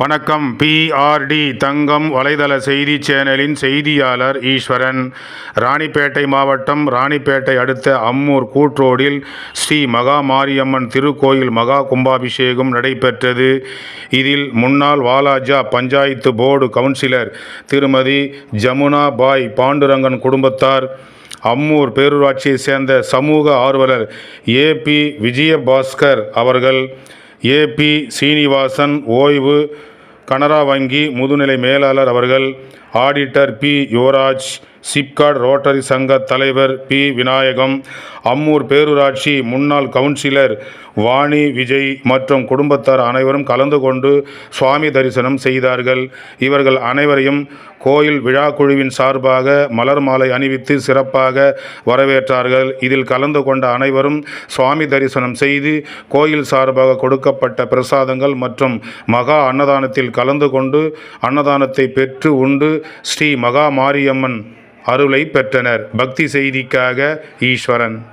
வணக்கம். பிஆர்டி தங்கம் வலைதள செய்தி சேனலின் செய்தியாளர் ஈஸ்வரன். ராணிப்பேட்டை மாவட்டம் ராணிப்பேட்டை அடுத்த அம்மூர் கூற்றோடில் ஸ்ரீ மகா மாரியம்மன் திருக்கோயில் மகா கும்பாபிஷேகம் நடைபெற்றது. இதில் முன்னாள் வாலாஜா பஞ்சாயத்து போர்டு கவுன்சிலர் திருமதி ஜமுனா பாய் பாண்டுரங்கன் குடும்பத்தார் அம்மூர் பேரூராட்சியைச் சேர்ந்த சமூக ஆர்வலர் ஏபி விஜயபாஸ்கர் அவர்கள் ஏபி சீனிவாசன் ஓய்வு கனரா வங்கி முதுநிலை மேலாளர் அவர்கள் auditor P Yuvaraj SIPCOT Rotary சங்க தலைவர் பி. விநாயகம் அம்மூர் பேரூராட்சி முன்னாள் கவுன்சிலர் வாணி விஜய் மற்றும் குடும்பத்தார் அனைவரும் கலந்து கொண்டு சுவாமி தரிசனம் செய்தார்கள். இவர்கள் அனைவரையும் கோயில் விழா குழுவின் சார்பாக மலர் மாலை அணிவித்து சிறப்பாக வரவேற்றார்கள். இதில் கலந்து கொண்ட அனைவரும் சுவாமி தரிசனம் செய்து கோயில் சார்பாக கொடுக்கப்பட்ட பிரசாதங்கள் மற்றும் மகா அன்னதானத்தில் கலந்து கொண்டு அன்னதானத்தை பெற்று உண்டு ஸ்ரீ மகா மாரியம்மன் அருளை பெற்றனர். பக்தி செய்திக்காக ஈஸ்வரன்.